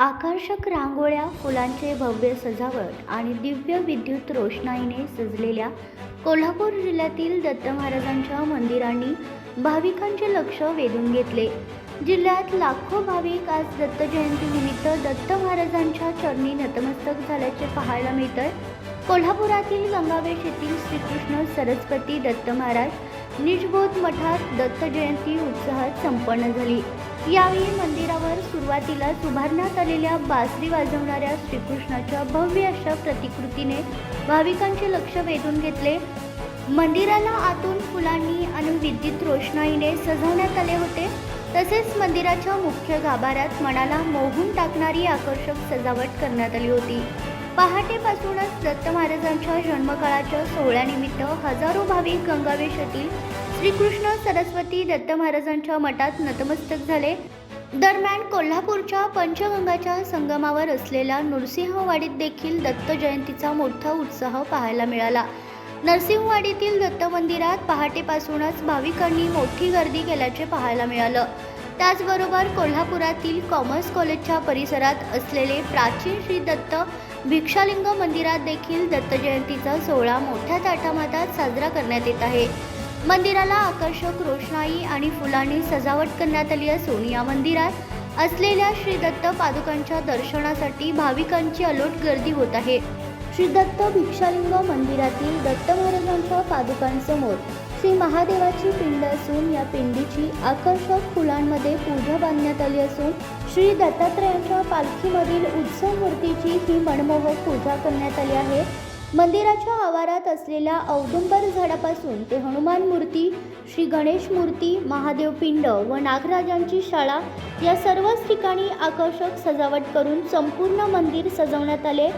आकर्षक रांगोळ्या फुलांचे भव्य सजावट आणि दिव्य विद्युत रोषणाईने सजलेल्या कोल्हापूर जिल्ह्यातील दत्त महाराजांच्या मंदिरांनी भाविकांचे लक्ष वेधून घेतले. जिल्ह्यात लाखो भाविक आज दत्त जयंतीनिमित्त दत्त महाराजांच्या चरणी नतमस्तक झाल्याचे पाहायला मिळतंय. कोल्हापुरातील गंगावेश येथील श्रीकृष्ण सरस्वती दत्त महाराज निजबोध मठात दत्त जयंती उत्साहात संपन्न झाली. यावेळी मंदिरावर सुरुवातीला उभारण्यात आलेल्या बासरी वाजवणाऱ्या श्रीकृष्णाच्या भव्य अशा प्रतिकृतीने भाविकांचे लक्ष वेधून घेतले. मंदिराला आतून फुलांनी आणि विद्युत रोषणाईने सजवण्यात आले होते. तसेच मंदिराच्या मुख्य गाभाऱ्यात मनाला मोहून टाकणारी आकर्षक सजावट करण्यात आली होती. पहाटेपासूनच दत्त महाराजांच्या जन्मकाळाच्या सोहळ्यानिमित्त हजारो भाविक गंगावेश येथील श्रीकृष्ण सरस्वती दत्त महाराजांच्या मठात नतमस्तक झाले. दरम्यान कोल्हापूरच्या पंचगंगाच्या संगमावर असलेल्या नृसिंहवाडीत देखील दत्त जयंतीचा मोठा उत्साह पाहायला मिळाला. नरसिंहवाडीतील दत्त मंदिरात पहाटेपासूनच भाविकांनी मोठी गर्दी केल्याचे पाहायला मिळालं. त्याचबरोबर कोल्हापुरातील कॉमर्स कॉलेजच्या परिसरात असलेले प्राचीन श्री दत्त भिक्षालिंग मंदिरात देखील दत्त जयंतीचा सोहळा मोठ्या ताटामातात साजरा करण्यात येत आहे. मंदिराला आकर्षक रोषणाई आणि फुलांनी सजावट करण्यात आली असून या मंदिरात असलेल्या श्री दत्त पादुकांच्या दर्शनासाठी भाविकांची अलोट गर्दी होत आहे. श्री दत्त भिक्षालिंग मंदिरातील दत्त महाराजांच्या पादुकांसमोर श्री महादेवाची पिंड असून या पिंडीची आकर्षक फुलांमध्ये पूजा बांधण्यात आली असून श्री दत्तात्रयांच्या पालखीमधील उत्सव मूर्तीची ही मनमोहक पूजा करण्यात आली आहे. मंदिराच्या आवारात असलेल्या औदुंबर झाडापासून ते हनुमान मूर्ती श्री गणेश मूर्ती महादेव पिंड व नागराजांची शाळा या सर्वच ठिकाणी आकर्षक सजावट करून संपूर्ण मंदिर सजवण्यात आले.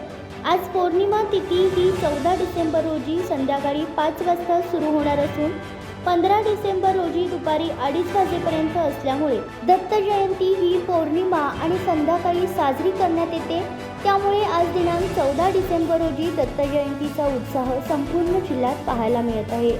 आज पौर्णिमा तिथी ही चौदा डिसेंबर रोजी संध्याकाळी पाच वाजता सुरू होणार असून पंधरा डिसेंबर रोजी दुपारी अडीच वाजेपर्यंत असल्यामुळे दत्त जयंती ही पौर्णिमा आणि संध्याकाळी साजरी करण्यात येते. त्यामुळे आज दिनांक चौदा डिसेंबर रोजी दत्त जयंतीचा उत्साह संपूर्ण जिल्ह्यात पाहायला मिळत आहे.